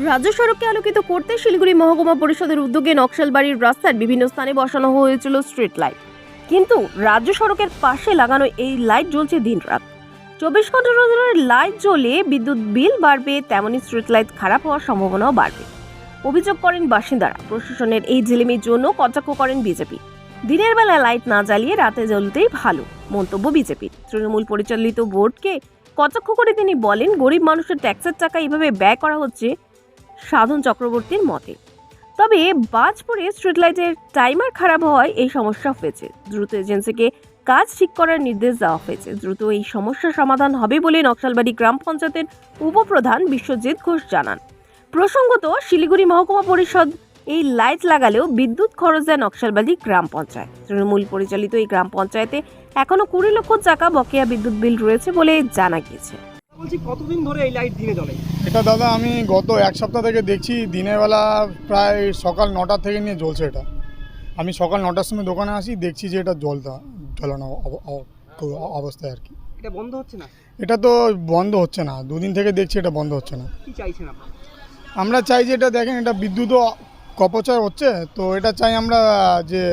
রাজ্য সড়ককে আলোকিত করতে শিলিগুড়ি মহকুমা পরিষদের উদ্যোগে নকশালবাড়ির রাস্তার বিভিন্ন স্থানে বসানো হয়েছিল স্ট্রিট লাইট কিন্তু রাজ্য সড়কের পাশে লাগানো এই লাইট জ্বলছে দিনরাত। চব্বিশ ঘণ্টা ধরে লাইট জ্বলে বিদ্যুৎ বিল বাড়বে, তেমনি স্ট্রিট লাইট খারাপ হওয়ার সম্ভাবনাও বাড়বে। অভিযোগ করেন বাসিন্দারা। প্রশাসনের এই জিলিমির জন্য কটাক্ষ করেন বিজেপি। দিনের বেলা লাইট না জ্বালিয়ে রাতে জ্বলতেই ভালো, মন্তব্য বিজেপির। তৃণমূল পরিচালিত বোর্ডকে কটাক্ষ করে তিনি বলেন, গরিব মানুষের ট্যাক্সের টাকা এইভাবে ব্যয় করা হচ্ছে সাধন চক্রবর্তীর মতে। তবে বাজ বাজপুরে স্ট্রিট লাইটের টাইমার খারাপ হওয়ায় এই সমস্যা হয়েছে। দ্রুত এজেন্সিকে কাজ ঠিক করার নির্দেশ দেওয়া হয়েছে। দ্রুত এই সমস্যার সমাধান হবে বলে নকশালবাড়ি গ্রাম পঞ্চায়েতের উপপ্রধান বিশ্বজিৎ ঘোষ জানান। প্রসঙ্গত, শিলিগুড়ি মহকুমা পরিষদ এই লাইট লাগালেও বিদ্যুৎ খরচ দেয় নকশালবাড়ি গ্রাম পঞ্চায়েত। তৃণমূল পরিচালিত এই গ্রাম পঞ্চায়েতে এখনও কুড়ি লক্ষ টাকা বকেয়া বিদ্যুৎ বিল রয়েছে বলে জানা গিয়েছে। বলছি, কতদিন ধরে এই লাইট দিনে জ্বলে? এটা দাদা আমি গত এক সপ্তাহ থেকে দেখছি দিনের বেলা প্রায় সকাল নটা থেকে নিয়ে জ্বলছে এটা। আমি সকাল নটার সময় দোকানে আসি দেখছি যে এটা জ্বলতা জ্বলানো অব- অব- অবস্থায় আর কি। এটা বন্ধ হচ্ছে না? এটা তো বন্ধ হচ্ছে না দুদিন থেকে দেখছি এটা বন্ধ হচ্ছে না। কি চাইছেন আমরা চাই যে এটা দেখেন এটা বিদ্যুৎও অপচয় হচ্ছে তো এটা চাই আমরা যে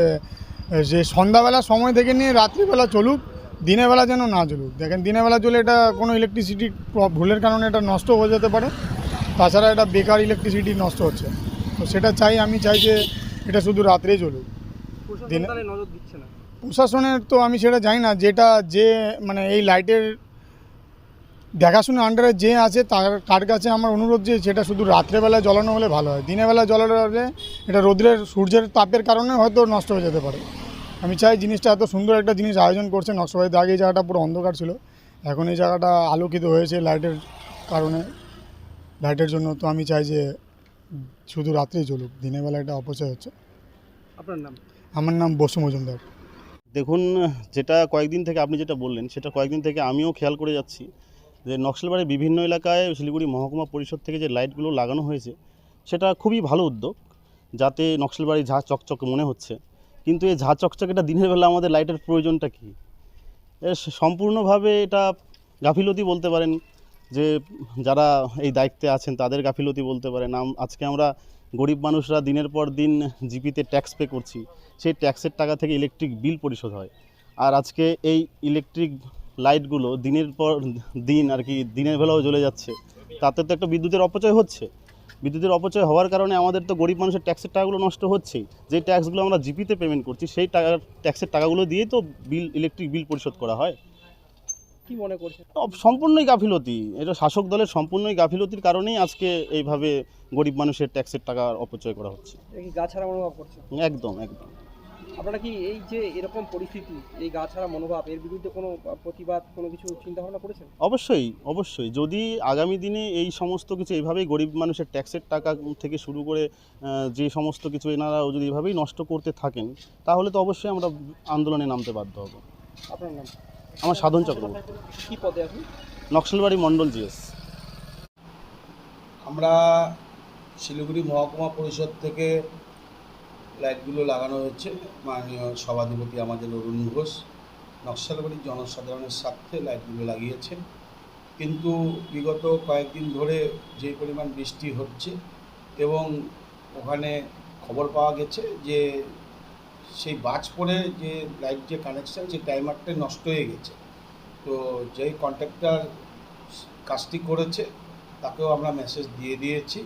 যে সন্ধ্যাবেলা সময় থেকে নিয়ে রাত্রিবেলা চলুক দিনের বেলা যেন না জ্বলুক। দেখেন দিনের বেলা চলে এটা কোনো ইলেকট্রিসিটি ভুলের কারণে এটা নষ্ট হয়ে যেতে পারে। তাছাড়া এটা বেকার ইলেকট্রিসিটি নষ্ট হচ্ছে। তো সেটা চাই আমি চাই যে এটা শুধু রাত্রেই চলুক প্রশাসন দিনে- প্রশাসনের তো আমি সেটা জানি না যেটা যে মানে এই লাইটের দেখাশোনা আন্ডারে যে আছে তার তার কাছে আমার অনুরোধ যে সেটা শুধু রাত্রেবেলায় জ্বলানো হলে ভালো হয়। দিনের বেলা জ্বলানো হলে এটা রোদ্রের সূর্যের তাপের কারণে হয়তো নষ্ট হয়ে যেতে পারে। আমি চাই জিনিসটা এত সুন্দর একটা জিনিস আয়োজন করছে। নকশাবাড়িতে আগে এই জায়গাটা পুরো অন্ধকার ছিল। এখন এই জায়গাটা আলোকিত হয়েছে লাইটের কারণে। লাইটের জন্য তো আমি চাই যে শুধু রাত্রেই চলুক দিনের বেলা এটা অপচয় হচ্ছে। আপনার নাম? আমার নাম বসু মজুমদার। দেখুন যেটা কয়েকদিন থেকে আপনি যেটা বললেন সেটা কয়েকদিন থেকে আমিও খেয়াল করে যাচ্ছি যে নকশালবাড়ির বিভিন্ন এলাকায় শিলিগুড়ি মহকুমা পরিষদ থেকে যে লাইটগুলো লাগানো হয়েছে সেটা খুবই ভালো উদ্যোগ যাতে নকশালবাড়ি ঝা চকচকে মনে হচ্ছে। কিন্তু এই ঝা চকচকেটা দিনের বেলা আমাদের লাইটের প্রয়োজনটা কী? সম্পূর্ণভাবে এটা গাফিলতি বলতে পারেন যে যারা এই দায়িত্বে আছেন তাদের গাফিলতি বলতে পারেন। আজকে আমরা গরিব মানুষরা দিনের পর দিন জিপিতে ট্যাক্স পে করছি। সেই ট্যাক্সের টাকা থেকে ইলেকট্রিক বিল পরিশোধ হয়। আর আজকে এই ইলেকট্রিক লাইটগুলো দিনের পর দিন আর কি দিনের বেলাও জ্বলে যাচ্ছে। তাতে তো একটা বিদ্যুতের অপচয় হচ্ছে। বিদ্যুতের অপচয় হওয়ার কারণে আমাদের তো গরিব মানুষের ট্যাক্সের টাকাগুলো নষ্ট হচ্ছেই। যে ট্যাক্সগুলো আমরা জিপিতে পেমেন্ট করছি সেই টাকা ট্যাক্সের টাকাগুলো দিয়েই তো বিল ইলেকট্রিক বিল পরিশোধ করা হয়। কি মনে করছে সম্পূর্ণই গাফিলতি। এটা শাসক দলের সম্পূর্ণই গাফিলতির কারণেই আজকে এইভাবে গরিব মানুষের ট্যাক্সের টাকা অপচয় করা হচ্ছে। মনোভাব একদম একদম। আপনারা কি এই যে এরকম পরিস্থিতি এই গা ছাড়া মনোভাব এর বিরুদ্ধে কোনো প্রতিবাদ কোনো কিছু চিন্তা ভাবনা করেছেন? অবশ্যই অবশ্যই। যদি আগামী দিনে এই সমস্ত কিছু এইভাবেই গরিব মানুষের ট্যাক্সের টাকা থেকে শুরু করে যে সমস্ত কিছু এনারা যদি এভাবেই নষ্ট করতে থাকেন তাহলে তো অবশ্যই আমরা আন্দোলনে নামতে বাধ্য হব। আপনার নাম? আমার সাধন চক্রবর্তী। কি পদে আপনি নকশালবাড়ি মণ্ডল জিএস। আমরা শিলিগুড়ি মহকুমা পরিষদ থেকে লাইটগুলো লাগানো হয়েছে। মাননীয় সভাধিপতি আমাদের অরুণ ঘোষ নকশালবাড়ির জনসাধারণের স্বার্থে লাইটগুলো লাগিয়েছেন। কিন্তু বিগত কয়েকদিন ধরে যে পরিমাণ বৃষ্টি হচ্ছে এবং ওখানে খবর পাওয়া গেছে যে সেই বাজ পড়ে যে লাইট যে কানেকশন সেই টাইমারটা নষ্ট হয়ে গেছে। তো যেই কন্ট্রাক্টর কাজটি করেছে, তাকেও আমরা মেসেজ দিয়ে দিয়েছি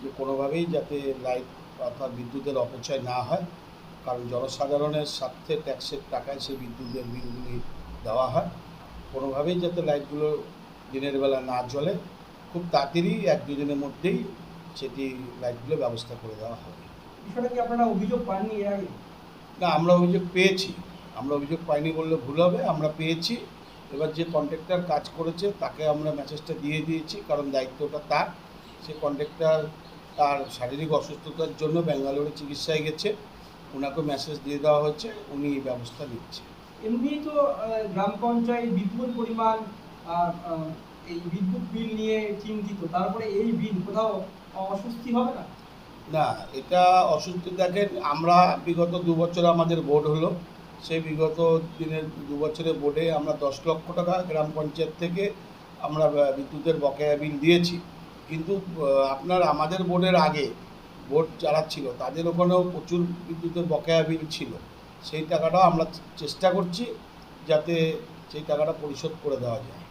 যে কোনোভাবেই যাতে লাইট অর্থাৎ বিদ্যুতের অপচয় না হয় কারণ জনসাধারণের স্বার্থে ট্যাক্সের টাকায় সেই বিদ্যুতের বিলগুলি দেওয়া হয়। কোনোভাবেই যাতে লাইটগুলো দিনের বেলা না জ্বলে খুব তাড়াতাড়ি এক দুদিনের মধ্যেই সেটি লাইটগুলো ব্যবস্থা করে দেওয়া হবে। বিষয়টা কি আপনারা অভিযোগ পাননি এর আগে? না আমরা অভিযোগ পেয়েছি। আমরা অভিযোগ পাইনি বললে ভুল হবে আমরা পেয়েছি। এবার যে কন্ট্রাক্টর কাজ করেছে তাকে আমরা মেসেজটা দিয়ে দিয়েছি কারণ দায়িত্বটা তার। সে কন্ট্রাক্টর তার শারীরিক অসুস্থতার জন্য ব্যাঙ্গালোরে চিকিৎসায় গেছে। ওনাকে মেসেজ দিয়ে দেওয়া হচ্ছে উনি এই ব্যবস্থা নিচ্ছে। এমনি তো গ্রাম পঞ্চায়েত বিদ্যুৎ পরিমাণ এই বিদ্যুৎ বিল নিয়ে চিন্তিত। তারপরে এই বিল কোথাও অস্বস্তি হবে না? না এটা অসুস্থ দেখেন আমরা বিগত দু বছর আমাদের বোর্ড হলো। সেই বিগত দিনের দু বছরের বোর্ডে আমরা দশ লক্ষ টাকা গ্রাম পঞ্চায়েত থেকে আমরা বিদ্যুতের বকেয়া বিল দিয়েছি। কিন্তু আপনার আমাদের বোর্ডের আগে বোর্ড যারা ছিল, তাদের ওখানেও প্রচুর বিদ্যুতের বকেয়া বিল ছিল। সেই টাকাটাও আমরা চেষ্টা করছি যাতে সেই টাকাটা পরিশোধ করে দেওয়া যায়।